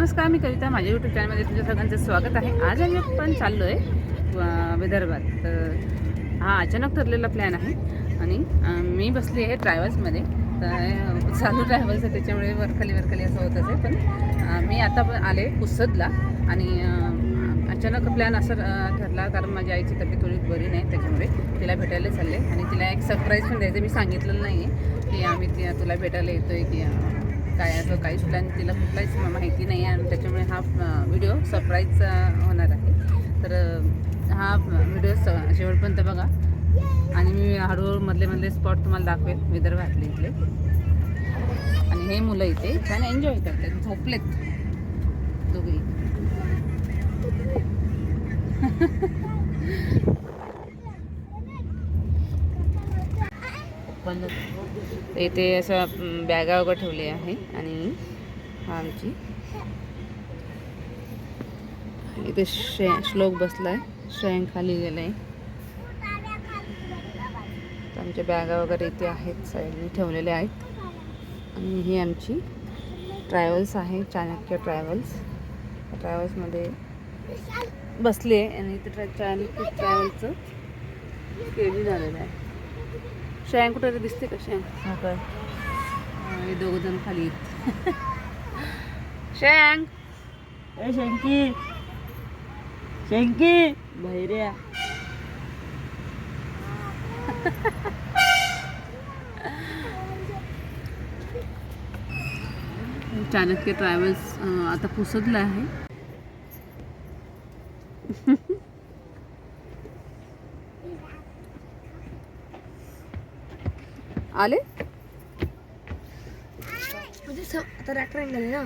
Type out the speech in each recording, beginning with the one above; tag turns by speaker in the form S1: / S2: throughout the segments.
S1: नमस्कार मी कविता. माझ्या यूट्यूब चॅनलमध्ये तुमच्या सगळ्यांचं स्वागत आहे. आज आम्ही पण चाललो आहे विदर्भात. तर हा अचानक ठरलेला प्लॅन आहे. आणि मी बसली आहे ट्रॅव्हल्समध्ये तर चालू ट्रॅव्हल्स आहे त्याच्यामुळे वरखाली वरखाली असं होत असेल पण मी आता पण आले पुसदला. आणि अचानक प्लॅन असं ठरला कारण माझ्या आईची तब्येत थोडी बरी नाही त्याच्यामुळे तिला भेटायला चालले. आणि तिला एक सरप्राईज पण द्यायचं मी सांगितलेलं नाही आहे की आम्ही ती तुला भेटायला येतो आहे की काय असं काहीच प्लॅन तिला कुठलाच माहिती नाही आहे आणि त्याच्यामुळे हा व्हिडिओ सरप्राईज होणार आहे. तर हा व्हिडिओ स शेवटपर्यंत बघा. आणि मी हळूहळू मधले मधले स्पॉट तुम्हाला दाखवेल विदर्भातले इथले. आणि हे मुलं इथे छान एन्जॉय करतात झोपलेत. दोघे इथे असं बॅगा वगैरे ठेवले आहे आणि हा आमची. इथे श्रे श्लोक आहे शयंखा खाली आहे तर आमच्या बॅगा वगैरे इथे आहेत साईडने ठेवलेल्या आहेत. आणि ही आमची ट्रॅव्हल्स आहे चाणक्य ट्रॅव्हल्स. ट्रॅव्हल्समध्ये बसले आणि इथे ट्रॅ चाणक्य ट्रॅव्हल्सचं केली झालेलं आहे. श्रेयांक कुठे दिसते का
S2: काय?
S1: हे दोघ जण खाली श्रेयांक!
S2: ए शंकी! शंकी! बहिऱ्या
S1: चाणक्य ट्रॅव्हल्स आता पुसदला आहे. आले?
S3: म्हणजे स- आता ट्रॅक्टर झाले ना?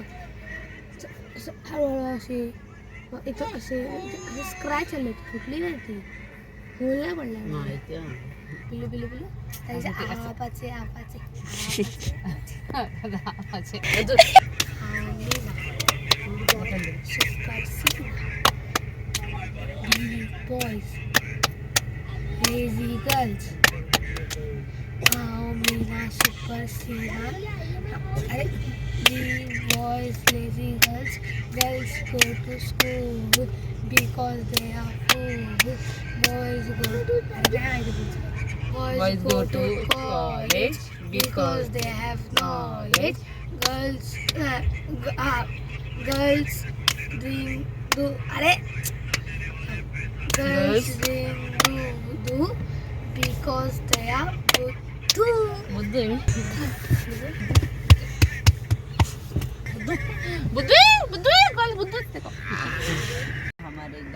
S3: स- हळूहळू असे मग इथं असे इथे असे स्क्रॅच आले फुटली नाही ती. होल नाही पडला पिलू पिलू पिलू. त्याचे आपाचे आपाचे. Boys lazy girls Meena, Super Sina, the boys, lazy girls, girls go to school because they are fools. Boys go to boys,
S1: boys go, go to, to college
S3: because they have knowledge. Girls, uh, uh, girls dream do. Are, girls dream do do because they are good too
S1: बुद्धू. आहे मी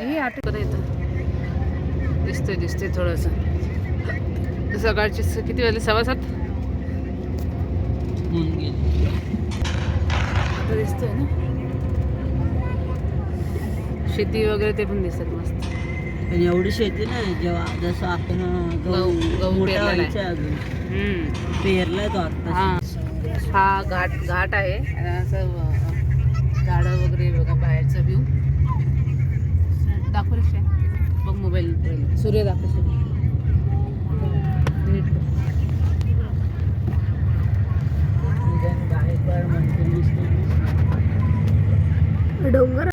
S1: हे आठवत येतं. दिसतोय दिसतोय थोडंसं. सकाळचे स- किती वाजले? सव्वा सात? आता दिसतोय ना. शेती वगैरे ते पण दिसतात मस्त.
S2: पण एवढी शेती नाही जेव्हा जसं आपण गहू
S1: गहू- गहू
S2: मोठा
S1: पेरलेला आहे.
S2: व्हायचा अजून.
S1: हम्म.
S2: पेरलाय तो आता
S1: हा. हा घाट घाट आहे. आणि असं अं, झाडं वगैरे बघा बाहेरचा व्ह्यू दाखव रे बघ मोबाईल सूर्य दाखव सूर्य. नीट
S2: नुसतं.
S3: डोंगर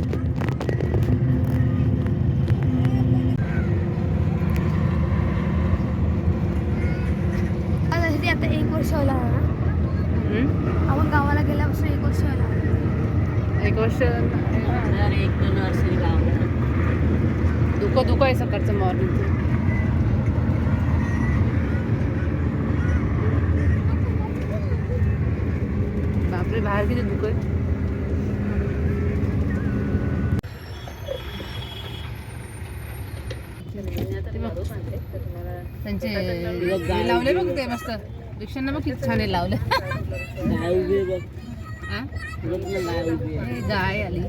S3: आता किती आता एक वर्ष व्हायला आलं ना? आपण गावाला गेल्यापासून एक वर्ष व्हायला आलं.
S1: एक वर्ष
S2: एक दोन वर्षांनी गावाला
S1: दुःख दुःख आहे सकाळचं मॉर्निंगचं बापरे बाहेर किती दुःख आहे ते बघ. त्यांचे लावले बघ ते मस्त. रिक्षांना बघ किती छान आहे लावले.
S2: गाय
S1: आली.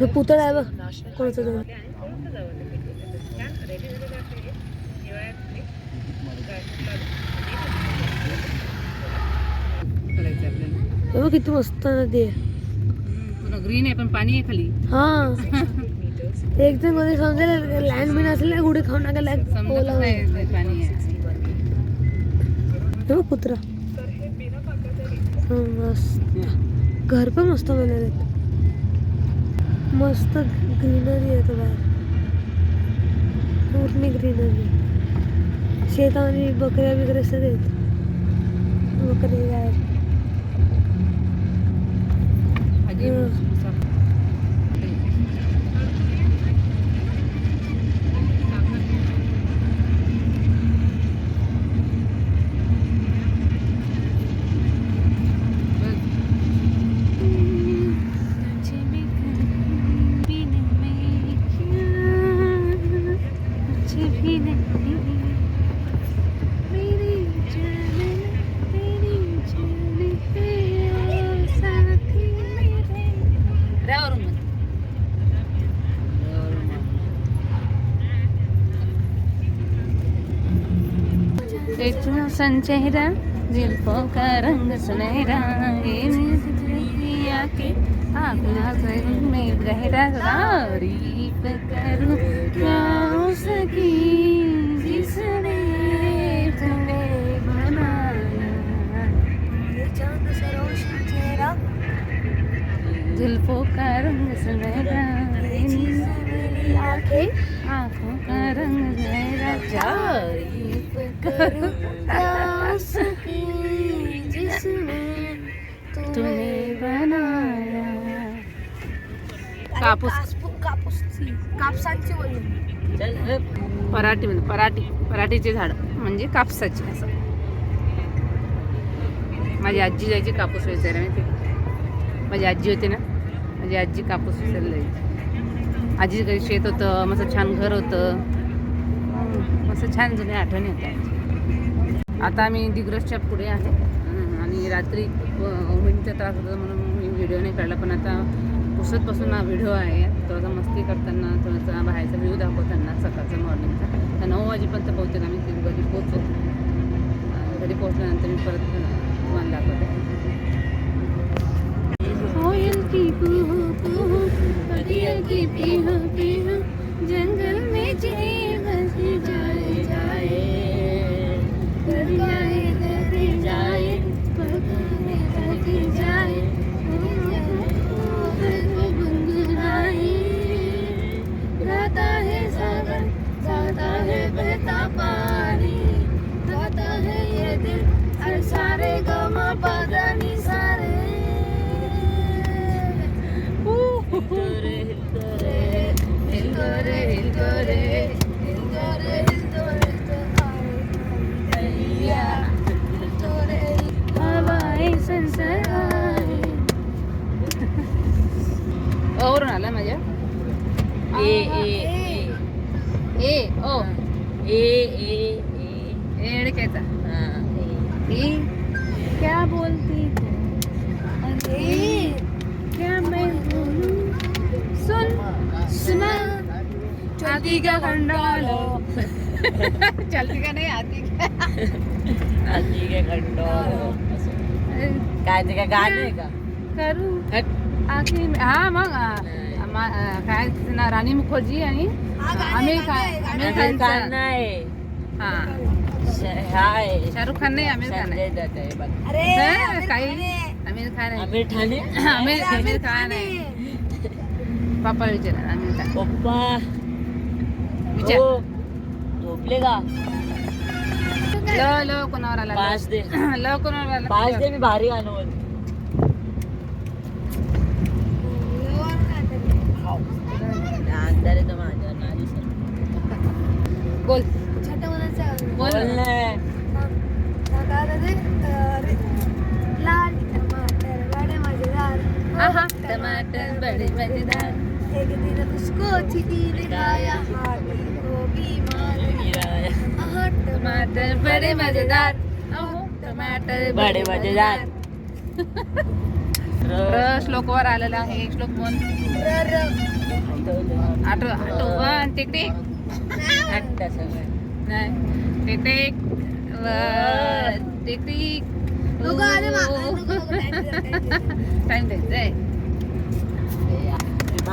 S3: हे पुतळ आहे बघ. हे बघ किती मस्त नदी आहे.
S1: पुन्हा ग्रीन आहे पण पाणी आहे खाली.
S3: हा. एक जणमध्ये समजेल लँड बिन असेल ना गुढी
S1: आहे.
S3: हे बघ कुत्रा मस्त. घर पण मस्त बनवले मस्त ग्रीनरी आहे तो बाहेर. पूर्ण ग्रीनरी शेतामध्ये बकऱ्या बिकऱ्या आहेत. बकरी गाय.
S1: इतना सन चेहरा जुल्फों का रंग सुनहरा ये आंखें आँखों से में गहरा तारीफ करूं क्या सकी जिसने तुम्हें बनाया? जुल्फों का रंग सुनहरा आँखों। का रंग सुनहरा तारीफ करूं तुम्हें बनाया कापूस
S3: कापूस कापसाची.
S1: पराठी म्हणजे पराठी पराठीचे झाड म्हणजे कापसाचे. असं माझी आजी जायची कापूस वेचायला माहिती माझी आजी होती ना? माझी आजी कापूस वेचायला जायची. आजी घरी शेत होतं मस्त छान घर होतं. असं छान छान जुन्या आठवणी होत्या आता आम्ही दिग्रसच्या पुढे आहे. आणि रात्री उमेदीचा त्रास होता म्हणून मी व्हिडिओ नाही काढला पण आता पुसतपासून हा व्हिडिओ आहे. थोडासा मस्ती करताना थोडासा बाहेरचा व्ह्यू दाखवताना सकाळचा मॉर्निंगचा तर नऊ वाजेपर्यंत बहुतेक आम्ही तिथे घरी पोहोचू. घरी पोहोचल्यानंतर मी परत तुम्हाला दाखवते. वरून आला माझ्या.
S2: ए ए
S1: ए. ओ.
S2: ए ए ए.
S1: एडक्याचा
S2: हा, ए.
S1: क्या बोलती तू? अरे क्या मैं बोलूं? सुन सुना। आती का खंडालो चलती का नाही आती का?
S2: आजी काय कंटाळा. काय ते काय गाणं आहे का
S1: करू. आखी हा मग आ, मा- आ, काय नाव? राणी मुखर्जी आणि आमिर खान आमिर
S2: खान
S1: खानचा
S2: नाही
S1: हा.
S2: हा आहे
S1: शाहरुख खान नाही आमिर खान आहे. काही आमिर खान आहे.
S2: आमिर ठाणे
S1: आमिर आमिर खान आहे. पप्पा विचारा आमिर खान.
S2: पप्पा.
S1: विचार.
S2: झोपले का?
S1: ल ल कोणावर आला?
S2: पाच दे.
S1: ल कोणावर आला?
S2: पाच दे मी भारी गाणं माझ्यावर नाही दिसत.
S1: बोल.
S3: छोट्या मुलाचं
S1: बोल.
S3: लाल टमाटर बडे मजेदार
S1: आहा टमाटर बडे मजेदार
S3: एक दिन उसको चीटी ने खाया हाथी को बीमार आहा
S1: टमाटर बडे मजेदार अहो टमाटर
S2: बडे मजेदार. र-
S1: र श्लोकवर आलेला आहे. एक श्लोक म्हण आठव आठव. टिक टिक
S2: आत्ता सगळं.
S1: नाही टिक टिक व टिक टिक
S3: नको अरे मा- नको, नको, time द्या, time द्या.
S1: टाइम द्यायचंय
S2: हे या.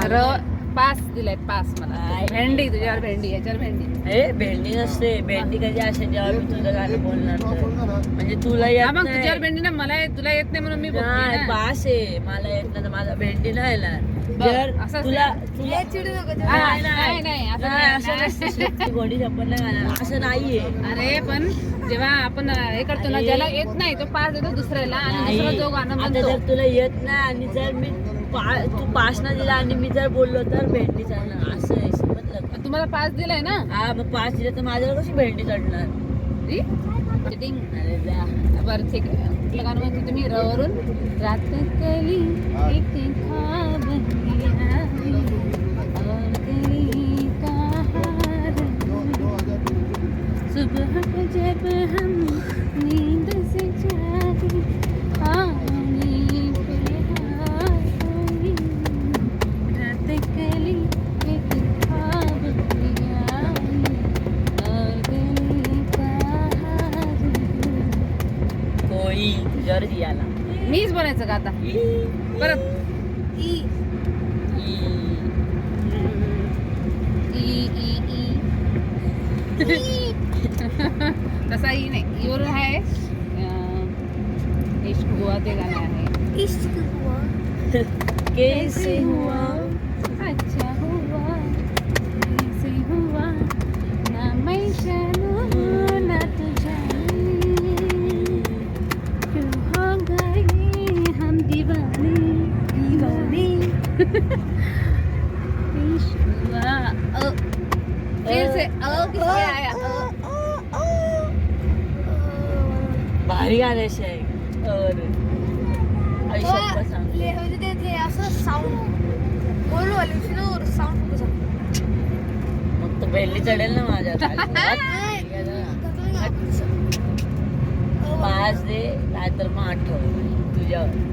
S1: र पास दिलाय पास मला? भेंडी तुझ्यावर भेंडी याच्यावर भेंडी.
S2: ए भेंडी नसते. भेंडी कधी असे जेव्हा मी तुझं गाणं बोलणार तर. म्हणजे तुला
S1: हा
S2: येत
S1: मग तुझ्यावर
S2: नाही
S1: भेंडी ना मला येत- तुला येत नाही म्हणून मी बोलते
S2: नाही
S1: ना.
S2: पास आहे. मला येत नाही तर माझा भेंडी नाही येणार.
S1: बरं,
S2: जर
S1: असंच
S2: तुला
S1: नाही.
S2: तुला
S3: चिडू नको
S1: हा,
S2: नाही,
S1: नाही. नाही असं
S2: नाही,
S1: नाही,
S2: असं
S1: नाही.
S2: नसतं. शेपटी घोडी शपथ नाही? घालणार असं नाहीये.
S1: अरे पण जेव्हा आपण हे करतो ना
S2: अरे.
S1: ज्याला येत नाही तो पास देतो दुसऱ्याला आणि दुसरा जो गाणं
S2: आता
S1: म्हणतो.
S2: जर तुला येत नाही आणि जर मी पा- तू पास नाही दिला आणि मी जर बोललो तर भेंडी चढणार असं आहे समजलं का?
S1: तुम्हाला पास दिलाय ना
S2: हा मग पास दिलं तर माझ्यावर कशी भेंडी चढणार
S1: ती? Cheating.
S2: अरे जा.
S1: बरं ठीक आहे कुठलं गाणं म्हणतो तुम्ही रवरून रात कली एक ख्वाब किया और कली का हार सुबह को जब हम नींद से जागे
S2: तुझ्यावर
S1: मीच बनायचं का आता? परत.
S3: ई.
S1: ई. ई ई तसा ई नाही. ईवरून आहे. इश्क हुआ ते गाणं आहे.
S3: इश्क हुआ.
S2: कैसे हुआ? भारी असे आहे
S3: ते ते असं साऊंड बोलू आले साऊंड
S2: मग तर भेंडी चढेल ना माझ्या पाच दे नाहीतर मग आठव तुझ्यावर.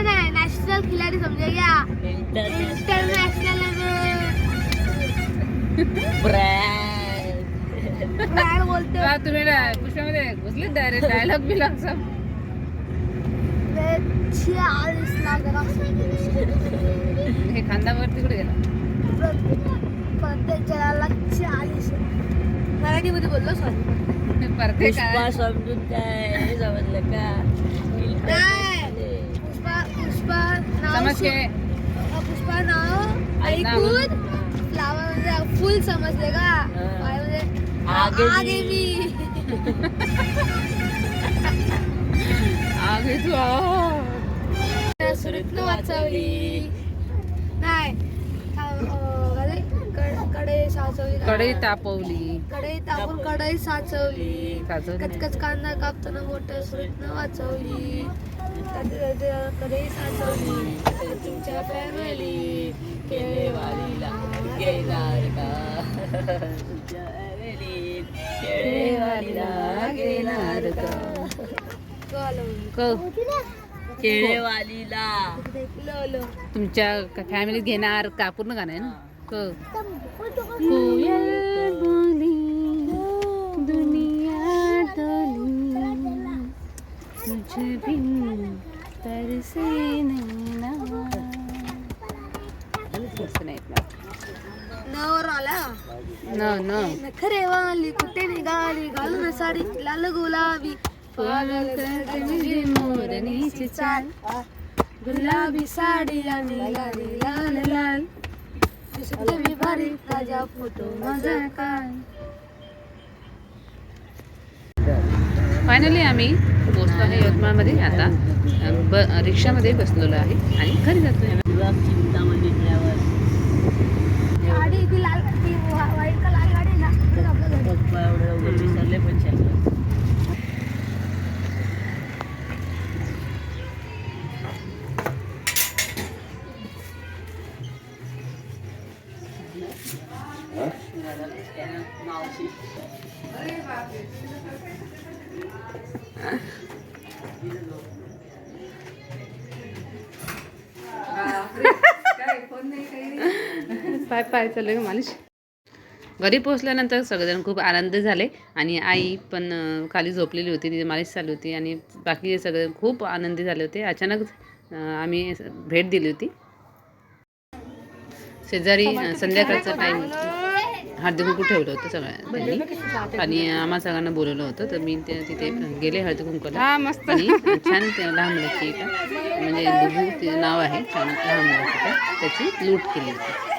S3: नहीं नहीं नेशनल खिलाड़ी समझे क्या इंटरनेशनल
S2: ब्रँड
S3: ब्रांड बोलते हो
S1: तेव्हा तुम्ही पुष्पामध्ये घुसले डायरेक्ट डायलॉग बिलॉग सब.
S3: लाख
S1: हे खांदावरती कुठे गेला.
S3: प्रत्येक जणाला चाळीस. मराठीमध्ये बोललो सॉरी
S1: परते
S2: समजून काय? समजलं का?
S3: नाव
S1: समज के
S3: सुन- अ, पुष्पा नाव ऐकून फ्लावर म्हणजे फुल समजले का? म्हणजे
S2: आगे
S3: आगे
S2: मी.
S1: आगे तू आ.
S3: सुरतनं वाचवली. नाही. साचवली?
S1: कढई तापवली.
S3: कढई तापून कढई साचवली. कचकच कांदा कापताना मोठं सुरतनं वाचवली. कढई साचवली. तुमच्या फॅमिली
S2: केळेवालीला घेणार का? केळेवालीला घेणार का?
S1: क
S2: केळेवालीला.
S1: तुमच्या फॅमिलीत घेणार का? पूर्ण गाणं आहे ना? क कोयल बोली दुनिया डोली तुझे बिन तरसे नैना असं नाही येत
S3: नवर आला
S1: मला. न न
S3: नखरे वाली कुठे निघाली घालून साडी लाल गुलाबी पागल करते तुझी मोरणीची चाल गुलाबी साडी आणि लाली लाल फोटो माझा काल
S1: फायनली आम्ही पोचलो आहे यवतमाळमध्ये. आता ब रिक्षामध्ये बसलेलो आहे आणि घरी जातोय.
S2: तुला
S1: पाय पाय चालू मालिश. घरी पोहोचल्यानंतर सगळेजण खूप आनंद झाले आणि आई पण खाली झोपलेली होती तिथे मालिश चालू होती आणि बाकी सगळे खूप आनंदी झाले होते. अचानक आम्ही भेट दिली होती. शेजारी संध्याकाळचा टाईम हळदीकुंकू ठेवलं होतं सगळ्यांनी. आणि आम्हा सगळ्यांना बोलवलं होतं तर मी ते तिथे गेले हळदीकुंकूला. मस्त. आणि छान ते लहान मुलाची म्हणजे दुबू नाव आहे छान लहान मुलाची त्याची लूट केली होती.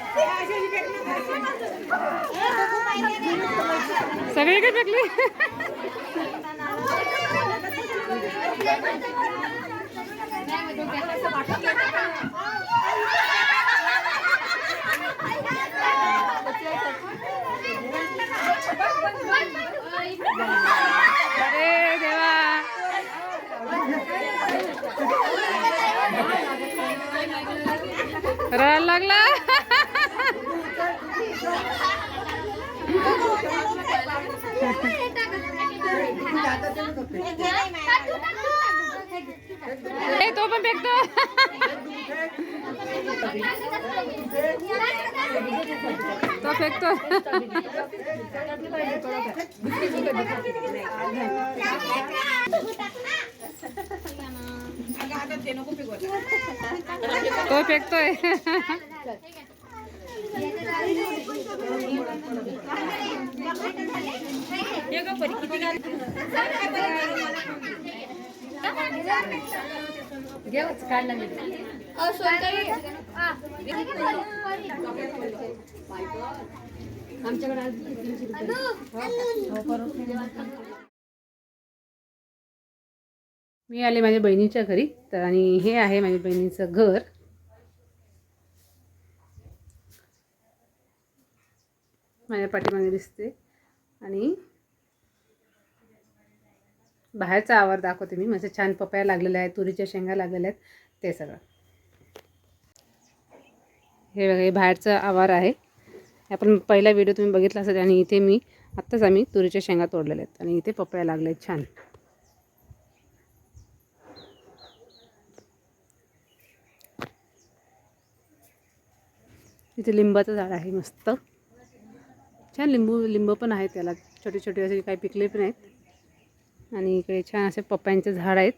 S1: सगळे काय टाकले? अरे देवा. रडायला लागला? ए, तो पण फेकतो तो फेकतो तो फेकतोय मी आले माझ्या बहिणीच्या घरी. तर आणि हे आहे माझ्या बहिणीचं घर. माझ्या पाठीमागे दिसते. आणि बाहेरचा आवार दाखवते मी. म्हणजे छान पपया लागलेल्या आहेत तुरीच्या शेंगा लागलेल्या आहेत ते सगळं. हे बघा हे बाहेरचा आवार आहे. आपण पहिला व्हिडिओ तुम्ही बघितला असेल आणि इथे मी आत्ताच आम्ही तुरीच्या शेंगा तोडलेल्या आहेत. आणि इथे पपया लागले आहेत छान. इथे लिंबाचं झाड आहे मस्त. छान लिंबू लिंब पण आहेत त्याला. छोटे छोटे असे काही पिकले पण आहेत. आणि इकडे छान असे पप्यांचे झाड आहेत.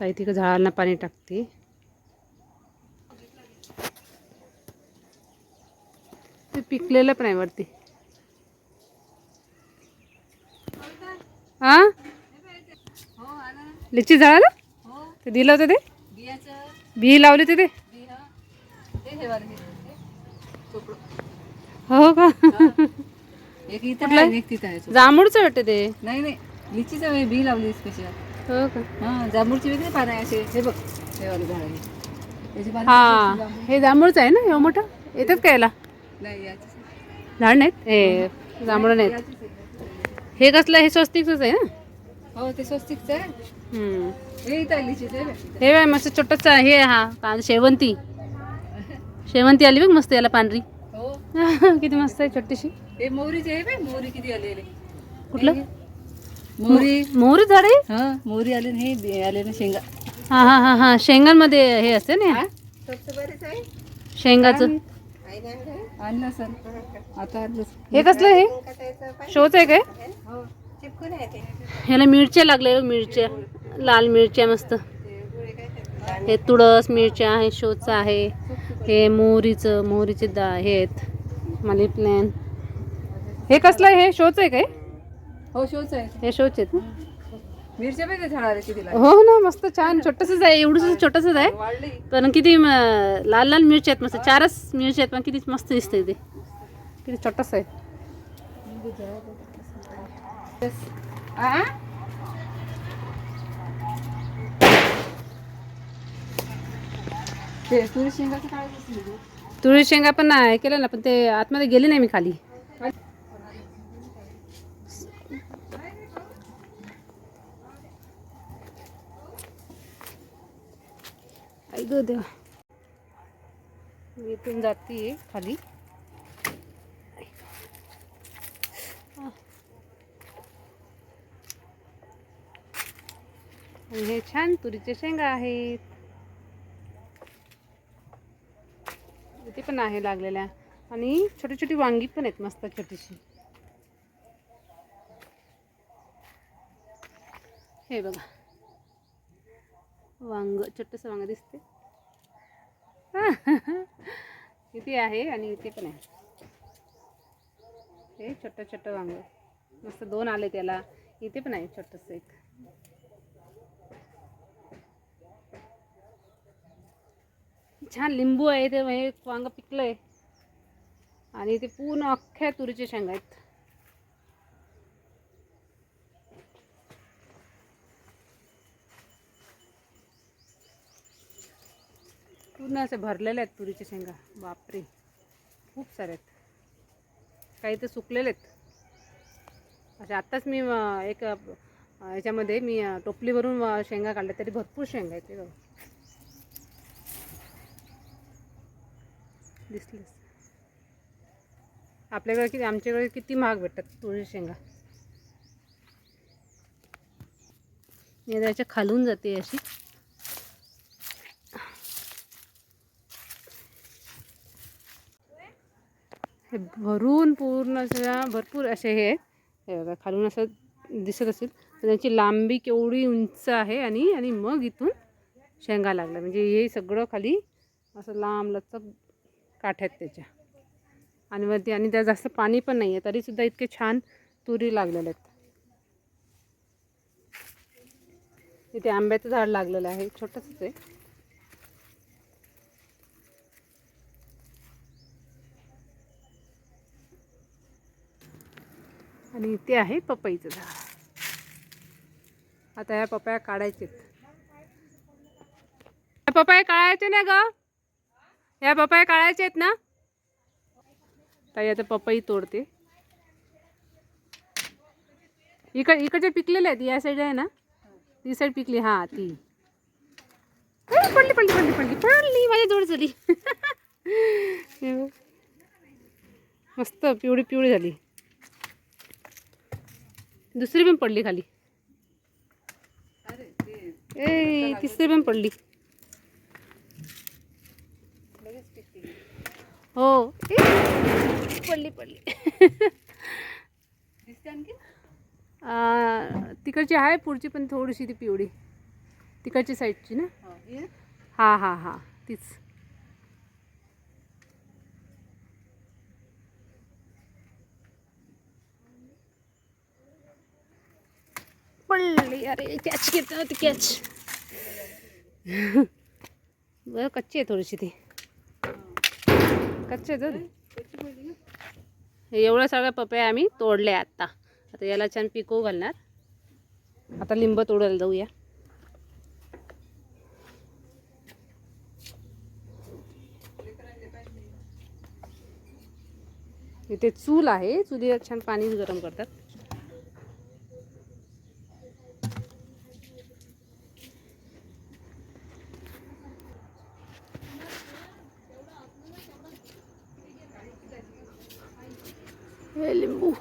S1: ताई तिकडे झाडांना पाणी टाकते. ते पिकलेलं पण आहे वरती. हा लिची झाडाला? ते दिलं होतं ते? बी लावले हो का?
S2: एक इथं
S1: कुठलं?
S2: आहे, एक तिथं आहे
S1: जांभूळचं वाटतं ते.
S2: नाही नाही. लिचीचं आहे, बी लावली स्पेशल
S1: हो का?
S2: हा जांभूळची वेगळी पानं आहे असे. हे बघ हे
S1: हा. हे जांभूळचं आहे ना? हे मोठं? येतात का याला?
S2: नाही.
S1: झाड नाहीत? हे जांभळं नाहीत. हे कसलं? हे स्वस्तिकच आहे ना?
S2: हो ते स्वस्तिकचं आहे. हे.
S1: हे मस्त छोटंसं हे. हा शेवंती. शेवंती आली बघ मस्त याला पांढरी.
S2: हो.
S1: किती मस्त आहे छोटीशी.
S2: हे मोहरीचे आहे बघ मोहरी किती आलेले
S1: कुठलं?
S2: मोहरी.
S1: मोहरी झाड? आहे
S2: हा मोहरी आले ना हे बी आले ना शेंगा.
S1: हा हा हा हा. शेंगांमध्ये हे असते ना शेंगाचं.
S2: आणलं सर आता
S1: हे कसलं हे? शोच आहे काय? ह्याला मिरच्या लागल्या बघ, मिरच्या. लाल मिरच्या मस्त. हे तुळस मिरच्या आहे शोचं आहे हे मोहरीचं मोहरीचे दा हे आहेत मनी प्लॅन हे कसलं आहे? हे शोच आहे काय?
S2: हो शोच आहे.
S1: हे शोच आहेत ना?
S2: मिरच्या
S1: हो ना मस्त छान. छोटंसंच आहे. एवढंच छोटंसंच आहे.
S2: वाढली.
S1: पण किती म, लाल लाल मिरच्या आहेत मस्त. चारच मिरच्या आहेत पण किती मस्त दिसते ते. किती छोटंसं आहे.
S2: आ? ते तुरी शेंगाचं काय दिसलं?
S1: तुळशी शेंगा पण नाही केलं ना पण ते आतमध्ये गेले नाही मी खाली. ऐकू देव. मी इथून जाते खाली. हे छान तुरीचे शेंगा आहेत. इथे पण आहे लागलेल्या. आणि छोटी छोटी वांगी पण आहेत मस्त छोटीशी. हे बघा. वांग छोटंसं वांग दिसते इथे आहे आणि इथे पण आहे. हे छोटं छोटं वांग. मस्त दोन आले त्याला इथे पण आहे छोटंसं एक. छान लिंबू आहे ते हे वांग आहे आणि ते पूर्ण अख्ख्या तुरीचे शेंगा आहेत. पूर्ण असे भरलेले आहेत तुरीचे शेंगा. बापरे. खूप सारे आहेत. काही तर सुकलेले आहेत. असे आत्ताच मी एक याच्यामध्ये मी टोपलीवरून शेंगा काढल्या तरी भरपूर शेंगा आहेत. ते दिसलेच आपल्याकडे किती आमच्याकडे किती महाग भेटतात तुळशी शेंगा? मी खालून जाते अशी. हे भरून पूर्ण असं भरपूर असे हे बघा खालून असं दिसत असेल. तर त्याची लांबी केवढी उंच आहे आणि आणि मग इथून शेंगा लागल्या. म्हणजे हे सगळं खाली असं लांब लचक काठ आहेत त्याच्या. आणि वरती आणि त्या जास्त पाणी पण नाही आहे तरीसुद्धा इतके छान तुरी लागलेले आहेत. इथे आंब्याचं झाड लागलेलं आहे छोटंसंच आहे. आणि इथे आहे पपईचं झाड. आता ह्या पपया काढायचे पपया काढायचे नाही ग? ह्या पपया काढायचे आहेत ना? ताई आता पपई तोडते. इकड इकडचे पिकलेले आहेत या साईड आहे ना? ती साईड पिकली हा ती. पडली पडली पडली पडली पडली माझ्या जोड झाली. मस्त पिवळी पिवळी झाली. दुसरी पण पडली खाली. ए तिसरी पण पडली. हो. पडली पडली. तिकडची आहे पुढची पण थोडीशी ती पिवळी. तिकडची साईडची ना? हा हा हा तीच. पडली. अरे कॅच घेत कॅच बरं कच्ची आहे थोडीशी ती. कच्चे हे एवढ्या सगळ्या पपया आम्ही तोडल्या आत्ता. आता याला छान पिको घालणार. आता लिंब तोडायला जाऊया. इथे चूल आहे. चुलीवर छान पाणी गरम करतात. हे लिंबू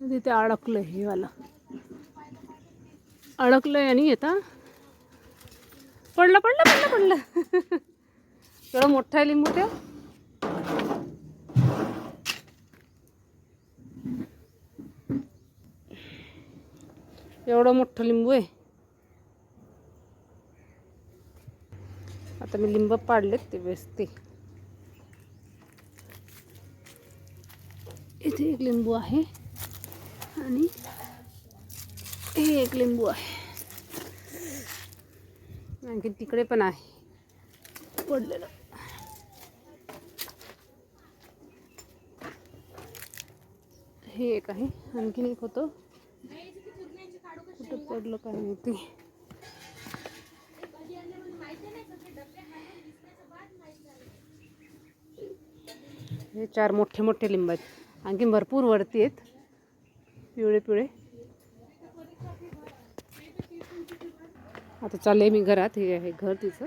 S1: तिथे अडकलं हे वाला. अडकलंय आणि येता पडलं पडलं पडलं पडलं. एवढं मोठा आहे लिंबू त्या एवढं मोठं लिंबू आहे. आता मी लिंब पाडलेत ते बेसते इथे एक लिंबू आहे आणि हे एक लिंबू आहे. आणखी तिकडे पण आहे. पडलेलं. हे एक आहे. आणखीन एक होतं. कुठं पडलं काय माहिती. हे चार मोठे मोठे लिंब आहेत. आणखी भरपूर वरती आहेत. पिवळे पिवळे. आता चालले मी घरात. हे आहे घर तिचं.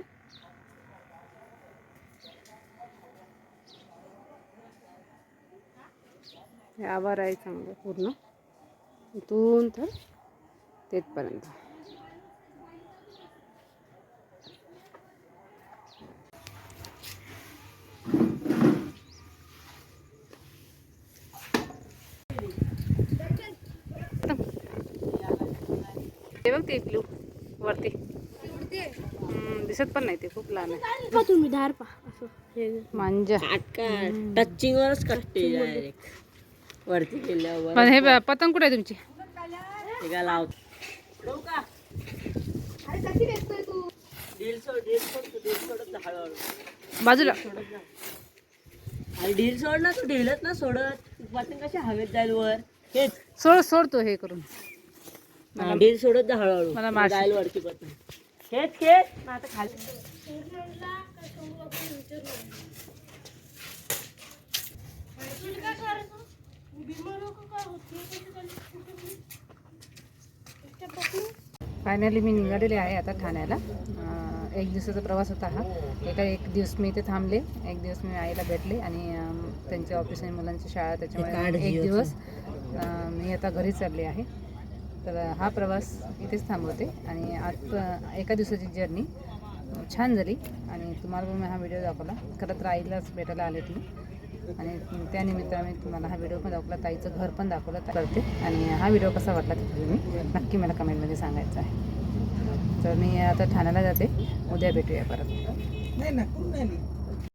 S1: हे आभार आहे चांगलं पूर्ण. इथून तर तेथपर्यंत. ते बघ ते ब्लू वरती. दिसत पण नाही ते खूप लहान आहे.
S3: तुम्ही धार हे
S1: मांजा
S2: टचिंग वरच डायरेक्ट वरती गेल्यावर
S1: पण हे पतंग कुठे आहे तुमची?
S2: का? लावत ढील सोड ढील सोड तू ढील सोडत जा हळूहळू.
S1: बाजूला.
S2: सोडत जा. अरे ढील सोड ना तू ढीलच ना सोडत. कशा हवेत जाईल वर? हेच.
S1: सोड सोडतो हे करून.
S2: हा, ढील सोडत जा हळूहळू.
S1: मला माशी-
S2: जाईल वरती पतंग खेच खेच ना आता खाली.
S1: फायनली मी निघालेले आहे आता ठाण्याला. एक दिवसाचा प्रवास होता हा. एका एक दिवस मी इथे थांबले. एक दिवस मी आईला भेटले आणि अं, त्यांचे ऑफिस आणि मुलांची शाळा त्याच्यामुळे एक. दिवस. मी आता घरी चालले आहे. तर हा प्रवास इथेच थांबवते. आणि आज एका दिवसाची जर्नी छान झाली. आणि तुम्हाला पण मी हा व्हिडिओ दाखवला. खरं तर आईलाच भेटायला आले तुम्ही. आणि त्यानिमित्ताने मी तुम्हाला हा व्हिडिओ पण दाखवला. ताईचं घर पण दाखवलं. करते. आणि हा व्हिडिओ कसा वाटला ते तुम्ही नक्की मला कमेंटमध्ये सांगायचं आहे. तर मी आता ठाण्याला जाते. उद्या भेटूया परत.
S4: नाही ना